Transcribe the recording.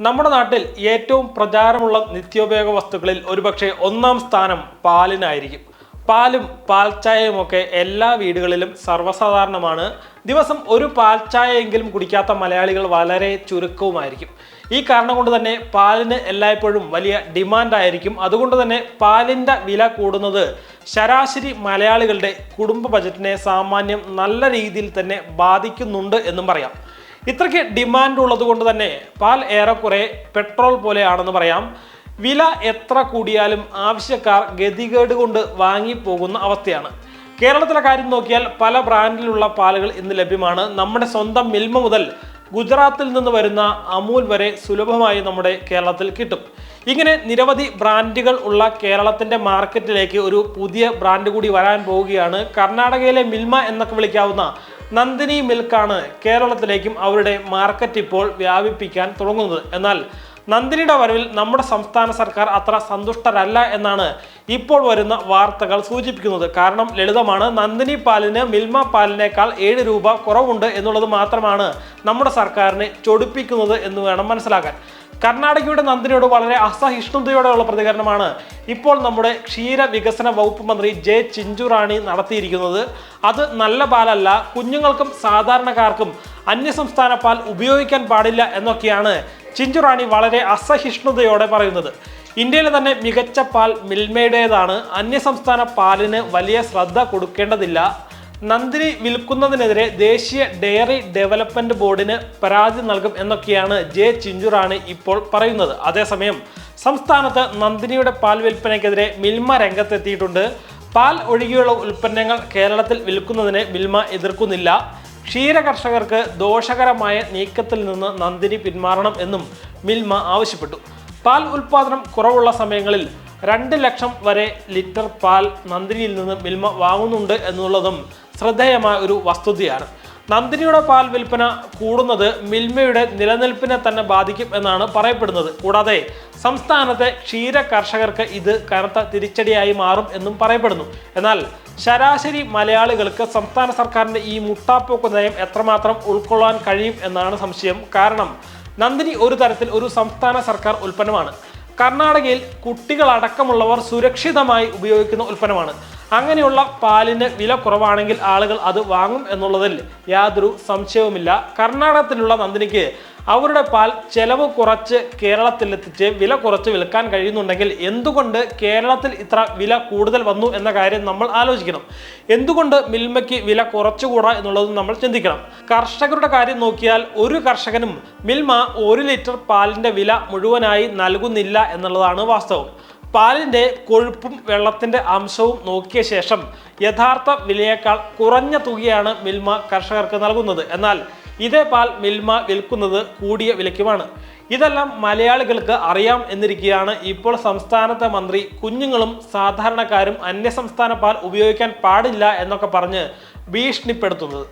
നമ്മുടെ നാട്ടിൽ ഏറ്റവും പ്രചാരമുള്ള നിത്യോപയോഗ വസ്തുക്കളിൽ ഒരുപക്ഷെ ഒന്നാം സ്ഥാനം പാലിനായിരിക്കും. പാലും പാൽച്ചായയും ഒക്കെ എല്ലാ വീടുകളിലും സർവസാധാരണമാണ്. ദിവസം ഒരു പാൽച്ചായയെങ്കിലും കുടിക്കാത്ത മലയാളികൾ വളരെ ചുരുക്കവുമായിരിക്കും. ഈ കാരണം കൊണ്ട് തന്നെ പാലിന് എല്ലായ്പ്പോഴും വലിയ ഡിമാൻഡായിരിക്കും. അതുകൊണ്ട് തന്നെ പാലിന്റെ വില കൂടുന്നത് ശരാശരി മലയാളികളുടെ കുടുംബ ബജറ്റിനെ സാമാന്യം നല്ല രീതിയിൽ തന്നെ ബാധിക്കുന്നുണ്ട് എന്നും പറയാം. ഇത്രയ്ക്ക് ഡിമാൻഡ് ഉള്ളത് കൊണ്ട് തന്നെ പാൽ ഏറെക്കുറെ പെട്രോൾ പോലെയാണെന്ന് പറയാം. വില എത്ര കൂടിയാലും ആവശ്യക്കാർ ഗതികേട് കൊണ്ട് വാങ്ങിപ്പോകുന്ന അവസ്ഥയാണ്. കേരളത്തിലെ കാര്യം നോക്കിയാൽ പല ബ്രാൻഡിലുള്ള പാലുകൾ ഇന്ന് ലഭ്യമാണ്. നമ്മുടെ സ്വന്തം മിൽമ മുതൽ ഗുജറാത്തിൽ നിന്ന് വരുന്ന അമൂൽ വരെ സുലഭമായി നമ്മുടെ കേരളത്തിൽ കിട്ടും. ഇങ്ങനെ നിരവധി ബ്രാൻഡുകൾ ഉള്ള കേരളത്തിന്റെ മാർക്കറ്റിലേക്ക് ഒരു പുതിയ ബ്രാൻഡ് കൂടി വരാൻ പോവുകയാണ്. കർണാടകയിലെ മിൽമ എന്നൊക്കെ വിളിക്കാവുന്ന നന്ദിനി മിൽക്കാണ് കേരളത്തിലേക്കും അവരുടെ മാർക്കറ്റ് ഇപ്പോൾ വ്യാപിപ്പിക്കാൻ തുടങ്ങുന്നത്. എന്നാൽ നന്ദിനിയുടെ വരവിൽ നമ്മുടെ സംസ്ഥാന സർക്കാർ അത്ര സന്തുഷ്ടരല്ല എന്നാണ് ഇപ്പോൾ വരുന്ന വാർത്തകൾ സൂചിപ്പിക്കുന്നത്. കാരണം ലളിതമാണ് നന്ദിനി പാലിന് മിൽമ പാലിനേക്കാൾ ഏഴ് രൂപ കുറവുണ്ട് എന്നുള്ളത് മാത്രമാണ് നമ്മുടെ സർക്കാരിനെ ചൊടിപ്പിക്കുന്നത് എന്ന് വേണം മനസ്സിലാക്കാൻ. കർണാടകയുടെ നന്ദിനിയോട് വളരെ അസഹിഷ്ണുതയോടെയുള്ള പ്രതികരണമാണ് ഇപ്പോൾ നമ്മുടെ ക്ഷീര വികസന വകുപ്പ് മന്ത്രി ജെ ചിഞ്ചുറാണി നടത്തിയിരിക്കുന്നത്. അത് നല്ല പാലല്ല കുഞ്ഞുങ്ങൾക്കും സാധാരണക്കാർക്കും അന്യസംസ്ഥാന പാൽ ഉപയോഗിക്കാൻ പാടില്ല എന്നൊക്കെയാണ് ചിഞ്ചുറാണി വളരെ അസഹിഷ്ണുതയോടെ പറയുന്നത്. ഇന്ത്യയിലെ തന്നെ മികച്ച പാൽ മിൽമയുടേതാണ്. അന്യസംസ്ഥാന പാലിന് വലിയ ശ്രദ്ധ കൊടുക്കേണ്ടതില്ല. നന്ദിനി വിൽക്കുന്നതിനെതിരെ ദേശീയ ഡയറി ഡെവലപ്മെന്റ് ബോർഡിന് പരാതി നൽകും എന്നൊക്കെയാണ് ജെ ചിഞ്ചുറാണി ഇപ്പോൾ പറയുന്നത്. അതേസമയം സംസ്ഥാനത്ത് നന്ദിനിയുടെ പാൽ വിൽപ്പനയ്ക്കെതിരെ മിൽമ രംഗത്തെത്തിയിട്ടുണ്ട്. പാൽ ഒഴികെയുള്ള ഉൽപ്പന്നങ്ങൾ കേരളത്തിൽ വിൽക്കുന്നതിനെ മിൽമ എതിർക്കുന്നില്ല. ക്ഷീര കർഷകർക്ക് ദോഷകരമായ നീക്കത്തിൽ നിന്ന് നന്ദിനി പിന്മാറണം എന്നും മിൽമ ആവശ്യപ്പെട്ടു. പാൽ ഉൽപാദനം കുറവുള്ള സമയങ്ങളിൽ രണ്ട് ലക്ഷം വരെ ലിറ്റർ പാൽ നന്ദിനിയിൽ നിന്ന് മിൽമ വാങ്ങുന്നുണ്ട് എന്നുള്ളതും ശ്രദ്ധേയമായ ഒരു വസ്തുതയാണ്. നന്ദിനിയുടെ പാൽ വിൽപ്പന കൂടുന്നത് മിൽമയുടെ നിലനിൽപ്പിനെ തന്നെ ബാധിക്കും എന്നാണ് പറയപ്പെടുന്നത്. കൂടാതെ സംസ്ഥാനത്തെ ക്ഷീര കർഷകർക്ക് ഇത് കനത്ത തിരിച്ചടിയായി മാറും എന്നും പറയപ്പെടുന്നു. എന്നാൽ ശരാശരി മലയാളികൾക്ക് സംസ്ഥാന സർക്കാരിന്റെ ഈ മുട്ടാപ്പോക്ക് നയം എത്രമാത്രം ഉൾക്കൊള്ളാൻ കഴിയും എന്നാണ് സംശയം. കാരണം നന്ദിനി ഒരു തരത്തിൽ ഒരു സംസ്ഥാന സർക്കാർ ഉൽപ്പന്നമാണ്. കർണാടകയിൽ കുട്ടികളടക്കമുള്ളവർ സുരക്ഷിതമായി ഉപയോഗിക്കുന്ന ഉൽപ്പന്നമാണ്. അങ്ങനെയുള്ള പാലിന് വില കുറവാണെങ്കിൽ ആളുകൾ അത് വാങ്ങും എന്നുള്ളതിൽ യാതൊരു സംശയവുമില്ല. കർണാടകത്തിലുള്ള നന്ദിനിക്ക് അവരുടെ പാൽ ചെലവ് കുറച്ച് കേരളത്തിലെത്തിച്ച് വില കുറച്ച് വിൽക്കാൻ കഴിയുന്നുണ്ടെങ്കിൽ എന്തുകൊണ്ട് കേരളത്തിൽ ഇത്ര വില കൂടുതൽ വന്നു എന്ന കാര്യം നമ്മൾ ആലോചിക്കണം. എന്തുകൊണ്ട് മിൽമയ്ക്ക് വില കുറച്ചുകൂടാ എന്നുള്ളതും നമ്മൾ ചിന്തിക്കണം. കർഷകരുടെ കാര്യം നോക്കിയാൽ ഒരു കർഷകനും മിൽമ ഒരു ലിറ്റർ പാലിന്റെ വില മുഴുവനായി നൽകുന്നില്ല എന്നുള്ളതാണ് വാസ്തവം. പാലിന്റെ കൊഴുപ്പും വെള്ളത്തിന്റെ അംശവും നോക്കിയ ശേഷം യഥാർത്ഥ വിലയേക്കാൾ കുറഞ്ഞ തുകയാണ് മിൽമ കർഷകർക്ക് നൽകുന്നത്. എന്നാൽ ഇതേ പാൽ മിൽമ വിൽക്കുന്നത് കൂടിയ വിലയ്ക്കുമാണ്. ഇതെല്ലാം മലയാളികൾക്ക് അറിയാം എന്നിരിക്കുകയാണ് ഇപ്പോൾ സംസ്ഥാനത്തെ മന്ത്രി കുഞ്ഞുങ്ങളും സാധാരണക്കാരും അന്യസംസ്ഥാന പാൽ ഉപയോഗിക്കാൻ പാടില്ല എന്നൊക്കെ പറഞ്ഞ് ഭീഷണിപ്പെടുത്തുന്നത്.